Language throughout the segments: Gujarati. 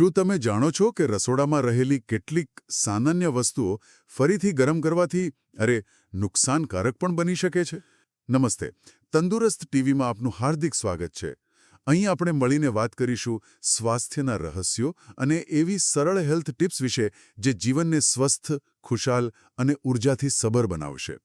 શું તમે જાણો છો કે રસોડામાં રહેલી કેટલીક સામાન્ય વસ્તુઓ ફરીથી ગરમ કરવાથી, અરે, નુકસાનકારક પણ બની શકે છે? નમસ્તે, તંદુરસ્ત ટીવીમાં આપનું હાર્દિક સ્વાગત છે. અહીં આપણે મળીને વાત કરીશું સ્વાસ્થ્યના રહસ્યો અને એવી સરળ હેલ્થ ટિપ્સ વિશે જે જીવનને સ્વસ્થ, ખુશાલ અને ઉર્જાથી સબર બનાવશે.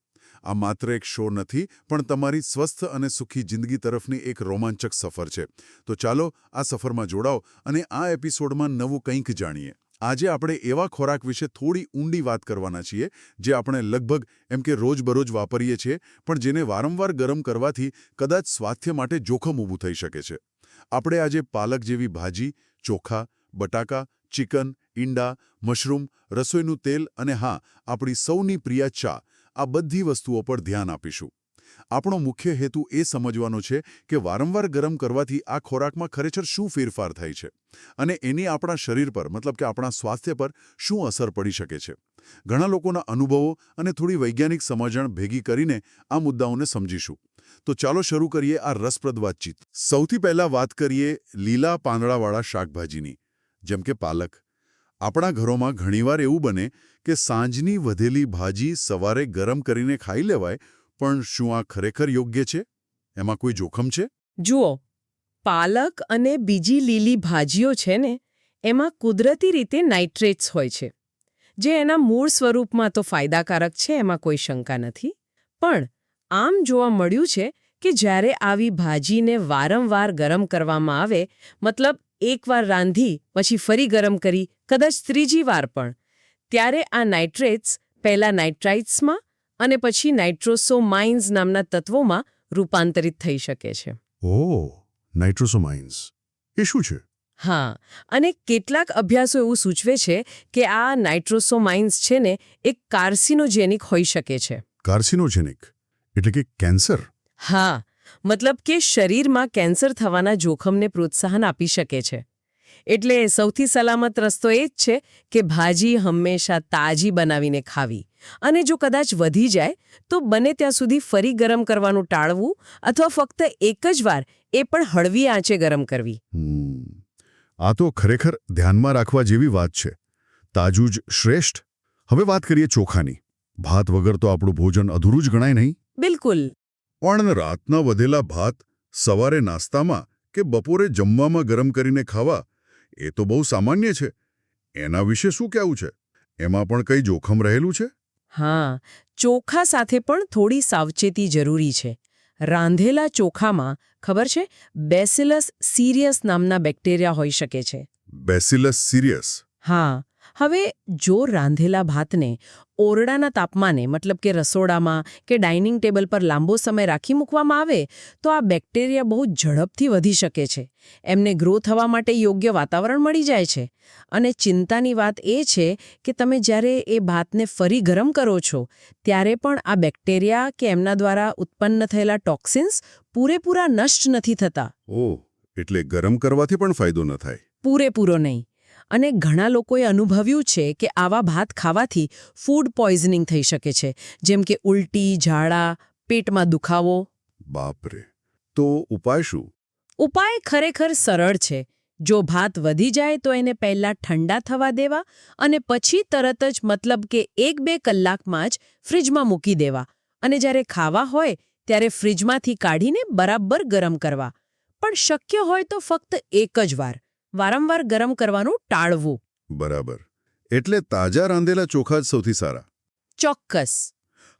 આ માત્ર એક શો નથી, પણ તમારી સ્વસ્થ અને સુખી જિંદગી તરફની એક રોમાંચક સફર છે. તો ચાલો આ સફરમાં જોડાઓ અને આ એપિસોડમાં નવું કંઈક જાણીએ. આજે આપણે એવા ખોરાક વિશે થોડી ઊંડી વાત કરવાના છીએ, જે આપણે લગભગ એમ કે રોજબરોજ વાપરીએ છીએ, પણ જેને વારંવાર ગરમ કરવાથી કદાચ સ્વાસ્થ્ય માટે જોખમ ઊભું થઈ શકે છે. આપણે આજે પાલક જેવી ભાજી, ચોખા, બટાકા, ચિકન, ઈંડા, મશરૂમ, રસોઈનું તેલ અને હા, આપણી સૌની પ્રિય ચા આ બધી વસ્તુઓ પર ધ્યાન આપીશું. આપણો મુખ્ય હેતુ એ સમજવાનો છે કે વારંવાર ગરમ કરવાથી આ ખોરાકમાં ખરેખર શું ફેરફાર થાય છે અને એની આપણા શરીર પર, મતલબ કે આપણા સ્વાસ્થ્ય પર શું અસર પડી શકે છે. ઘણા લોકોના અનુભવો અને થોડી વૈજ્ઞાનિક સમજણ ભેગી કરીને આ મુદ્દાઓને સમજીશું. તો ચાલો શરૂ કરીએ આ રસપ્રદ વાતચીત. સૌથી પહેલા વાત કરીએ લીલા પાંદડાવાળા શાકભાજીની, જેમ કે પાલક. આપણા ઘરોમાં ઘણીવાર એવું બને કે સાંજની વધેલી ભાજી સવારે ગરમ કરીને ખાઈ લેવાય, પણ શું આ ખરેખર યોગ્ય છે? એમાં કોઈ જોખમ છે? જુઓ, પાલક અને બીજી લીલી ભાજીઓ છે ને, એમાં કુદરતી રીતે નાઇટ્રેટ્સ હોય છે, જે એના મૂળ સ્વરૂપમાં તો ફાયદાકારક છે, એમાં કોઈ શંકા નથી. પણ આમ જોવા મળ્યું છે કે જ્યારે આવી ભાજીને વારંવાર ગરમ કરવામાં આવે, મતલબ એકવાર રાંધી પછી ફરી ગરમ કરી કદાચ ત્રીજી વાર પણ. ત્યારે આ નાઇટ્રેટ્સ પહેલા નાઇટ્રાઇટ્સમાં અને પછી નાઇટ્રોસોમાઇન્સ નામના તત્વોમાં રૂપાંતરિત થઈ શકે છે. ઓ નાઇટ્રોસોમાઇન્સ. એ શું છે? હા અને કેટલાક અભ્યાસો એવું સૂચવે છે કે આ નાઇટ્રોસોમાઇન્સ છે ને એક કાર્સિનોજેનિક હોઈ શકે છે. કાર્સિનોજેનિક? એટલે કે કેન્સર? હા મતલબ કે શરીરમાં કેન્સર થવાના જોખમને પ્રોત્સાહન આપી શકે છે. એટલે સૌથી સલામત રસ્તો એ જ છે કે ભાજી હંમેશા તાજી બનાવીને ખાવી. અને જો કદાચ વધી જાય તો બને ત્યાં સુધી ફરી ગરમ કરવાનું ટાળવું અથવા ફક્ત એક જ વાર એ પણ હળવી આંચે ગરમ કરવી. આ તો ખરેખર ધ્યાનમાં રાખવા જેવી વાત છે. તાજું જ શ્રેષ્ઠ. હવે વાત કરીએ ચોખાની. ભાત વગર તો આપણું ભોજન અધૂરું જ ગણાય નહીં. બિલકુલ. પણ રાતના વધેલા ભાત સવારે નાસ્તામાં કે બપોરે જમવામાં ગરમ કરીને ખાવા એ તો બહુ સામાન્ય છે. એના વિશે શું કહેવું છે? એમાં પણ કંઈ જોખમ રહેલું છે? હા ચોખા સાથે પણ થોડી સાવચેતી જરૂરી છે. રાંધેલા ચોખામાં ખબર છે? બેસિલસ સિરિયસ નામના બેક્ટેરિયા હોઈ શકે છે. Bacillus cereus? હા. હવે જો રાંધેલા ભાતને ઓરડાના તાપમાને મતલબ કે રસોડામાં કે ડાઇનિંગ ટેબલ પર લાંબો સમય રાખી મૂકવામાં આવે તો આ બેક્ટેરિયા બહુ ઝડપથી વધી શકે છે. એમને ગ્રો થવા માટે યોગ્ય વાતાવરણ મળી જાય છે. અને ચિંતાની વાત એ છે કે તમે જ્યારે એ ભાતને ફરી ગરમ કરો છો ત્યારે પણ આ બેક્ટેરિયા કે એમના દ્વારા ઉત્પન્ન થયેલા ટોક્સિન્સ પૂરેપૂરા નષ્ટ નથી થતા. ઓ એટલે ગરમ કરવાથી પણ ફાયદો ન થાય. પૂરેપૂરો નહીં. અને ઘણા લોકોએ અનુભવ્યું છે કે આવા ભાત ખાવાથી ફૂડ પોઈઝનિંગ થઈ શકે છે. જેમ કે ઉલટી ઝાડા પેટમાં દુખાવો. બાપરે. તો ઉપાય શું? ઉપાય ખરેખર સરળ છે. જો ભાત વધી જાય તો એને પહેલાં ઠંડા થવા દેવા અને પછી તરત જ મતલબ કે એક બે કલાકમાં જ ફ્રિજમાં મૂકી દેવા. અને જ્યારે ખાવા હોય ત્યારે ફ્રિજમાંથી કાઢીને બરાબર ગરમ કરવા. પણ શક્ય હોય તો ફક્ત એક જ વાર. વારંવાર ગરમ કરવાનું ટાળવું. બરાબર. એટલે તાજા રાંધેલા ચોખા જ સૌથી સારા. ચોક્કસ.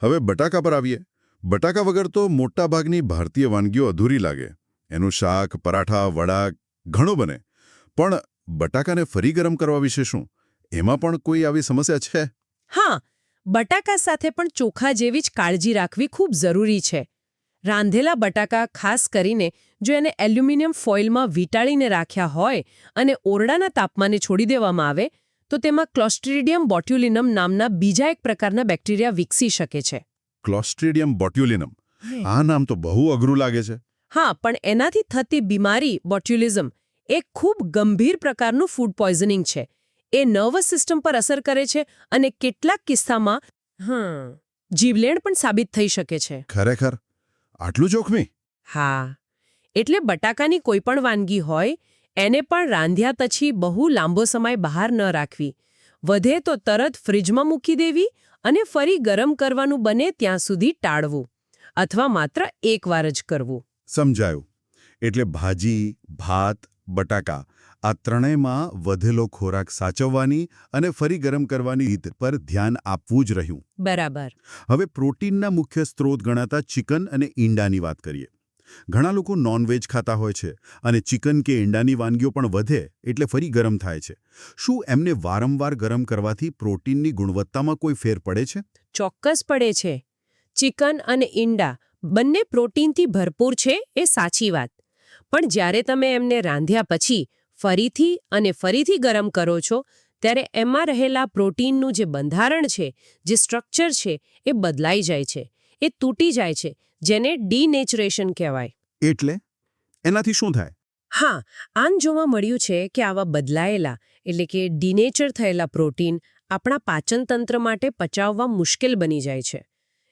હવે બટાકા પર આવીએ. બટાકા વગર તો મોટાભાગની ભારતીય વાનગીઓ અધૂરી લાગે. એનું શાક પરાઠા વડા ઘણો બને. પણ બટાકાને ફરી ગરમ કરવા વિશે શું? એમાં પણ કોઈ આવી સમસ્યા છે? હા. બટાકા સાથે પણ ચોખા જેવી જ કાળજી રાખવી ખૂબ જરૂરી છે. રાંધેલા બટાકા ખાસ કરીને જો એને એલ્યુમિનિયમ ફોઇલમાં વીંટાળીને રાખ્યા હોય અને ઓરડાના તાપમાને છોડી દેવામાં આવે તો તેમાં ક્લોસ્ટ્રીડિયમ બોટ્યુલિનમ નામના બીજા એક પ્રકારના બેક્ટેરિયા વિકસી શકે છે. ક્લોસ્ટ્રીડિયમ બોટ્યુલિનમ આ નામ તો બહુ અઘરું લાગે છે. હા પણ એનાથી થતી બીમારી બોટ્યુલિઝમ એ ખૂબ ગંભીર પ્રકારનું ફૂડ પોઈઝનિંગ છે. એ નર્વસ સિસ્ટમ પર અસર કરે છે અને કેટલાક કિસ્સામાં જીવલેણ પણ સાબિત થઈ શકે છે. ખરેખર? આટલું જોખમી? હા. એટલે બટાકાની કોઈ પણ વાનગી હોય એને પણ રાંધ્યા પછી બહુ લાંબો સમય બહાર ન રાખવી. વધે તો તરત ફ્રિજમાં મૂકી દેવી અને ફરી ગરમ કરવાનું બને ત્યાં સુધી ટાળવું. અથવા માત્ર એકવાર જ કરવું. સમજાયું. એટલે ભાજી ભાત બટાકા આ ત્રણેયમાં વધેલો ખોરાક સાચવવાની અને ફરી ગરમ કરવાની રીત પર ધ્યાન આપવું જ રહ્યું. બરાબર. હવે પ્રોટીનના મુખ્ય સ્ત્રોત ગણાતા ચિકન અને ઈંડાની વાત કરીએ. ઘણા લોકો નોનવેજ ખાતા હોય છે અને ચિકન કે ઈંડાની વાનગીઓ પણ વધે એટલે ફરી ગરમ થાય છે. શું એમને વારંવાર ગરમ કરવાથી પ્રોટીનની ગુણવત્તામાં કોઈ ફેર પડે છે? ચોક્કસ પડે છે. ચિકન અને ઈંડા બંને પ્રોટીનથી ભરપૂર છે એ સાચી વાત. પણ જ્યારે તમે એમને રાંધ્યા પછી ફરીથી અને ફરીથી ગરમ કરો છો ત્યારે એમાં રહેલા પ્રોટીનનું જે બંધારણ છે જે સ્ટ્રક્ચર છે એ બદલાઈ જાય છે. એ તૂટી જાય છે જેને ડીનેચરેશન કહેવાય. એટલે? એનાથી શું થાય? હા આમ જોવા મળ્યું છે કે આવા બદલાયેલા એટલે કે ડિનેચર થયેલા પ્રોટીન આપણા પાચનતંત્ર માટે પચાવવા મુશ્કેલ બની જાય છે.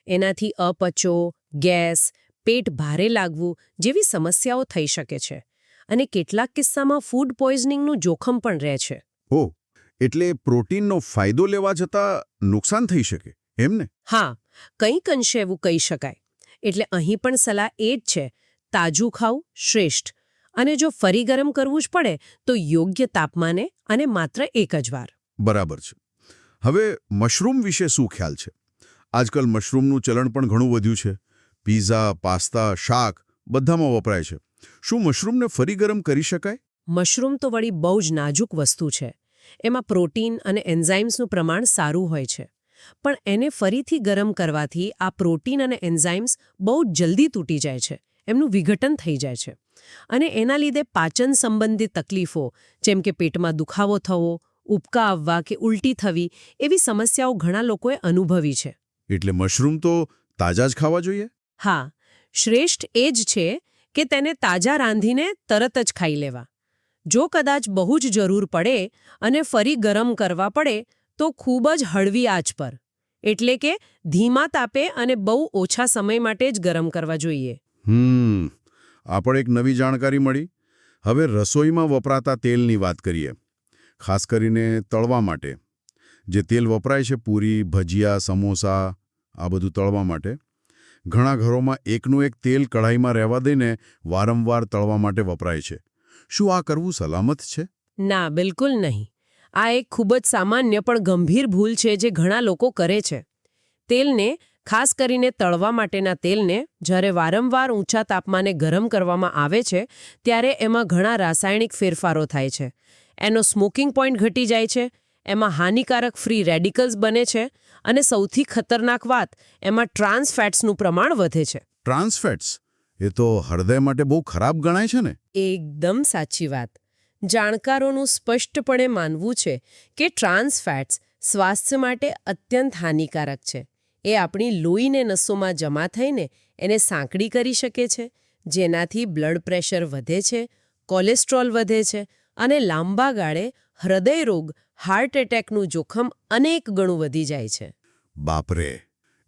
એનાથી અપચો ગેસ પેટ ભારે લાગવું જેવી સમસ્યાઓ થઈ શકે છે. અને કેટલાક કિસ્સામાં ફૂડ પોઈઝનિંગનું જોખમ પણ રહે છે. ઓ એટલે પ્રોટીનનો ફાયદો લેવા જતાં નુકસાન થઈ શકે એમને હા કંઈક અંશે એવું કહી શકાય. એટલે અહીં પણ સલાહ એ જ છે તાજું ખાવું શ્રેષ્ઠ અને જો ફરી ગરમ કરવું જ પડે તો યોગ્ય તાપમાને અને માત્ર એક જ વાર. બરાબર છે. હવે મશરૂમ વિશે શું ખ્યાલ છે? આજકાલ મશરૂમનું ચલણ પણ ઘણું વધ્યું છે. પીઝા પાસ્તા શાક બધામાં વપરાય છે. શું મશરૂમને ફરી ગરમ કરી શકાય? મશરૂમ તો વળી બહુ જ નાજુક વસ્તુ છે. એમાં પ્રોટીન અને એન્ઝાઇમ્સનું પ્રમાણ સારું હોય છે. પણ એને ફરીથી ગરમ કરવાથી આ પ્રોટીન અને એન્ઝાઇમ્સ બહુ જ જલ્દી તૂટી જાય છે. એમનું વિઘટન થઈ જાય છે. અને એના લીધે પાચન સંબંધિત તકલીફો જેમ કે પેટમાં દુખાવો થવો ઉબકા આવવા કે ઉલટી થવી એવી સમસ્યાઓ ઘણા લોકોએ અનુભવી છે. એટલે મશરૂમ તો તાજા જ ખાવા જોઈએ? હા. શ્રેષ્ઠ એ જ છે કે તેને તાજા રાંધીને તરત જ ખાઈ લેવા. જો કદાચ બહુ જ જરૂર પડે અને ફરી ગરમ કરવા પડે, તો ખૂબ જ હળવી આંચ પર. એટલે કે ધીમા તાપે અને બહુ ઓછા સમય માટે જ ગરમ કરવા જોઈએ. હમ, આપણે એક નવી જાણકારી મળી. હવે રસોઈમાં વપરાતા તેલની વાત કરીએ. ખાસ કરીને તળવા માટે. જે તેલ વપરાય છે, પૂરી, ભજીયા, સમોસા, આ બધું તળવા માટે. ઘણા ઘરોમાં એકનું એક તેલ કઢાઈમાં રહેવા દઈને વારંવાર તળવા માટે વપરાય છે. શું આ કરવું સલામત છે? ના, બિલકુલ નહીં. આ એક ખૂબ જ સામાન્ય પણ ગંભીર ભૂલ છે જે ઘણા લોકો કરે છે. તેલને, ખાસ કરીને તળવા માટેના તેલને, જ્યારે વારંવાર ઊંચા તાપમાને ગરમ કરવામાં આવે છે, ત્યારે એમાં ઘણા રાસાયણિક ફેરફારો થાય છે. એનો સ્મોકિંગ પોઈન્ટ ઘટી જાય છે એમાં હાનિકારક ફ્રી રેડિકલ્સ બને છે અને સૌથી ખતરનાક વાત એમાં ટ્રાન્સ ફેટ્સનું પ્રમાણ વધે છે. ટ્રાન્સફેટ્સ એ તો હૃદય માટે બહુ ખરાબ ગણાય છે ને? એકદમ સાચી વાત. જાણકારોનું સ્પષ્ટપણે માનવું છે કે ટ્રાન્સ ફેટ્સ સ્વાસ્થ્ય માટે અત્યંત હાનિકારક છે. એ આપણી લોહીને નસોમાં જમા થઈને એને સાંકડી કરી શકે છે જેનાથી બ્લડ પ્રેશર વધે છે કોલેસ્ટ્રોલ વધે છે અને લાંબા ગાળે હૃદય રોગ હાર્ટ એટેકનું જોખમ અનેક ગણું વધી જાય છે. બાપરે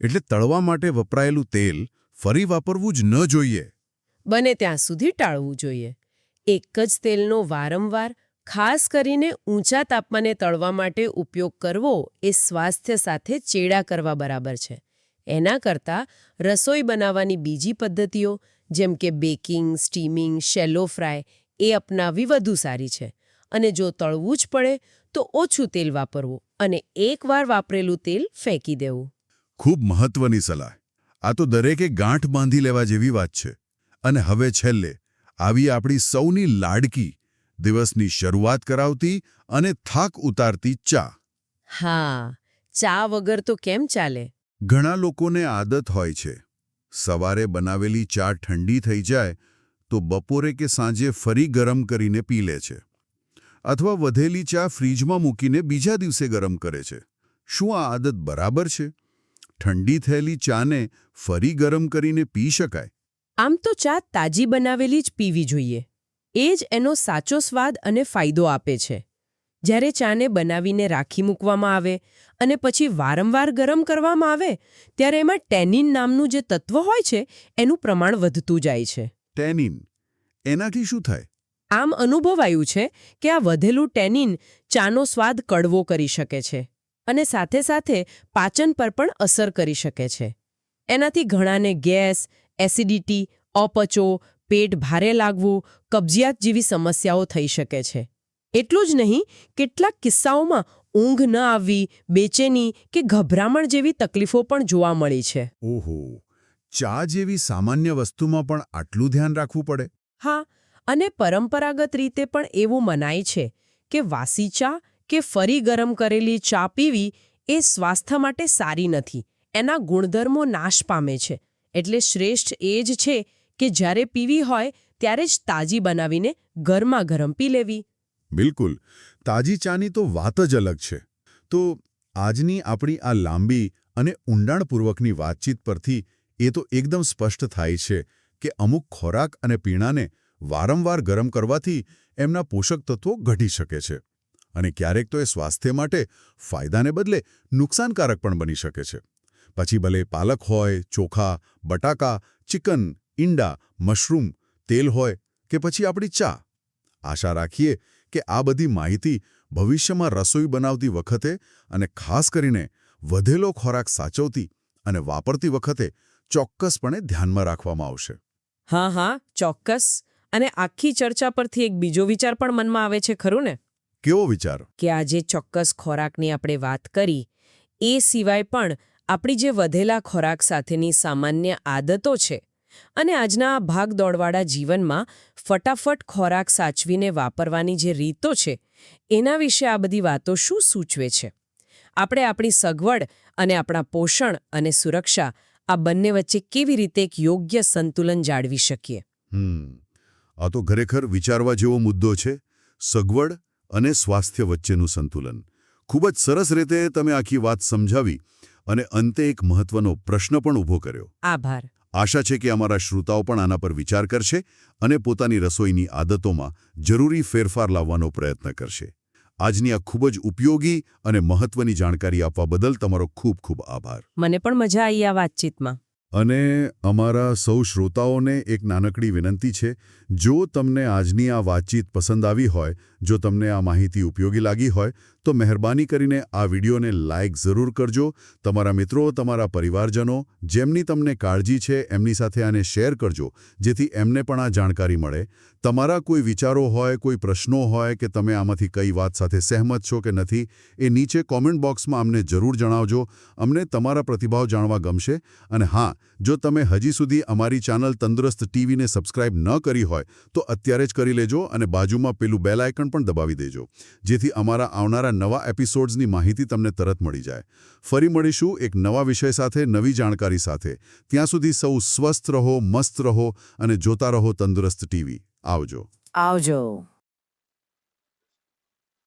એટલે તળવા માટે વપરાયેલું તેલ ફરી વાપરવું જ ન જોઈએ. બને ત્યાં સુધી ટાળવું જોઈએ. એક જ તેલનો વારંવાર ખાસ કરીને ઊંચા તાપમાને તળવા માટે ઉપયોગ કરવો એ સ્વાસ્થ્ય સાથે ચેડા કરવા બરાબર છે. એના કરતાં રસોઈ બનાવવાની બીજી પદ્ધતિઓ જેમ કે બેકિંગ સ્ટીમિંગ શેલો ફ્રાય એ અપનાવવી વધુ સારી છે. અને જો તળવું જ પડે તો ઓછું તેલ વાપરવું અને એકવાર વાપરેલું તેલ ફેંકી દેવું. ખૂબ મહત્વની સલાહ. આ તો દરેકે ગાંઠ બાંધી લેવા જેવી વાત છે. અને હવે છેલ્લે આવી આપણી સૌની લાડકી દિવસની શરૂઆત કરાવતી અને થાક ઉતારતી ચા. હા ચા વગર તો કેમ ચાલે? ઘણા લોકોને આદત હોય છે. સવારે બનાવેલી ચા ઠંડી થઈ જાય તો બપોરે કે સાંજે ફરી ગરમ કરીને પી લે છે. અથવા વધેલી ચા ફ્રીજમાં મૂકીને બીજા દિવસે ગરમ કરે છે. શું આ આદત બરાબર છે? ઠંડી થયેલી ચાને ફરી ગરમ કરીને પી શકાય? આમ તો ચા તાજી બનાવેલી જ પીવી જોઈએ. એ જ એનો સાચો સ્વાદ અને ફાયદો આપે છે. જ્યારે ચાને બનાવીને રાખી મૂકવામાં આવે અને પછી વારંવાર ગરમ કરવામાં આવે ત્યારે એમાં ટેનિન નામનું જે તત્વ હોય છે એનું પ્રમાણ વધતું જાય છે. ટેનિન. એનાથી શું થાય? આમ અનુભવાયું છે કે આ વધેલું ટેનિન ચાનો સ્વાદ કડવો કરી શકે છે અને સાથે સાથે પાચન પર પણ અસર કરી શકે છે. એનાથી ઘણાને ગેસ એસિડિટી અપચો પેટ ભારે લાગવું કબજિયાત જેવી સમસ્યાઓ થઈ શકે છે. એટલું જ નહીં કેટલાક કિસ્સાઓમાં ઊંઘ ન આવવી બેચેની કે ગભરામણ જેવી તકલીફો પણ જોવા મળી છે. ઓહો ચા જેવી સામાન્ય વસ્તુમાં પણ આટલું ધ્યાન રાખવું પડે? હા અને પરંપરાગત રીતે પણ એવું મનાય છે કે વાસી ચા કે ફરી ગરમ કરેલી ચા પીવી એ સ્વાસ્થ્ય માટે સારી નથી. એના ગુણધર્મો નાશ પામે છે. એટલે શ્રેષ્ઠ એ જ છે કે જ્યારે પીવી હોય ત્યારે જ તાજી બનાવીને ગરમા ગરમ પી લેવી. બિલકુલ. તાજી ચાની તો વાત જ અલગ છે. તો આજની આપણી આ લાંબી અને ઊંડાણપૂર્વકની વાતચીત પરથી એ તો એકદમ સ્પષ્ટ થાય છે કે અમુક ખોરાક અને પીણાને વારંવાર ગરમ કરવાથી એમના પોષક તત્વો ઘટી શકે છે અને ક્યારેક તો એ સ્વાસ્થ્ય માટે ફાયદાને બદલે નુકસાનકારક પણ બની શકે છે. પછી ભલે પાલક હોય, ચોખા, બટાકા, ચિકન, ઈંડા, મશરૂમ, તેલ હોય કે પછી આપણી ચા. આશા રાખીએ કે આ બધી માહિતી ભવિષ્યમાં રસોઈ બનાવતી વખતે અને ખાસ કરીને વધેલો ખોરાક સાચવતી અને વાપરતી વખતે ચોક્કસપણે ધ્યાનમાં રાખવામાં આવશે. હા હા, ચોક્કસ. અને આખી ચર્ચા પરથી એક બીજો વિચાર પણ મનમાં આવે છે ખરું ને? કેવો વિચાર? કે આ જે ચોક્કસ ખોરાકની આપણે વાત કરી એ સિવાય પણ આપણી જે વધેલા ખોરાક સાથેની સામાન્ય આદતો છે અને આજના આ ભાગ દોડવાળા જીવનમાં ફટાફટ ખોરાક સાચવીને વાપરવાની જે રીતો છે એના વિશે આ બધી વાતો શું સૂચવે છે? આપણે આપણી સગવડ અને આપણા પોષણ અને સુરક્ષા આ બંને વચ્ચે કેવી રીતે એક યોગ્ય સંતુલન જાળવી શકીએ? આ તો ખરેખર વિચારવા જેવો મુદ્દો છે. સગવડ અને સ્વાસ્થ્ય વચ્ચેનું સંતુલન. ખૂબ જ સરસ રીતે તમે આખી વાત સમજાવી અને અંતે એક મહત્વનો પ્રશ્ન પણ ઊભો કર્યો. આભાર. આશા છે કે અમારા શ્રોતાઓ પણ આના પર વિચાર કરશે અને પોતાની રસોઈની આદતોમાં જરૂરી ફેરફાર લાવવાનો પ્રયત્ન કરશે. આજની આ ખૂબ જ ઉપયોગી અને મહત્વની જાણકારી આપવા બદલ તમારો ખૂબ ખૂબ આભાર. મને પણ મજા આવી આ વાતચીતમાં. અને અમારા સૌ શ્રોતાઓને એક નાનકડી વિનંતી છે, જો તમને આજની આ વાતચીત પસંદ આવી હોય, જો તમને આ માહિતી ઉપયોગી લાગી હોય, તો મહેરબાની કરીને આ વિડીયોને લાઇક જરૂર કરજો. તમારા મિત્રો, તમારા પરિવારજનો, જેમની તમને કાળજી છે, એમની સાથે આને શેર કરજો, જેથી એમને પણ આ જાણકારી મળે. તમારા કોઈ વિચારો હોય, કોઈ પ્રશ્નો હોય કે તમે આમાંથી કઈ વાત સાથે સહેમત છો કે નથી, એ નીચે કોમેન્ટ બોક્સમાં અમને જરૂર જણાવજો. અમને તમારા પ્રતિભાવ જાણવા ગમશે. અને હા, જો તમે હજી સુધી અમારી ચેનલ તંદુરસ્ત ટીવીને સબસ્ક્રાઇબ ન કરી હોય, તો અત્યારે જ કરી લેજો અને બાજુમાં પેલું બેલ આઇકન પણ દબાવી દેજો. જેથી અમારા આવનારા નવા એપિસોડ્સની માહિતી તમને તરત મળી જાય. ફરી મળીશું એક નવા વિષય સાથે, નવી જાણકારી સાથે. ત્યાં સુધી સૌ સ્વસ્થ રહો, મસ્ત રહો અને જોતા રહો તંદુરસ્ત ટીવી. આવજો આવજો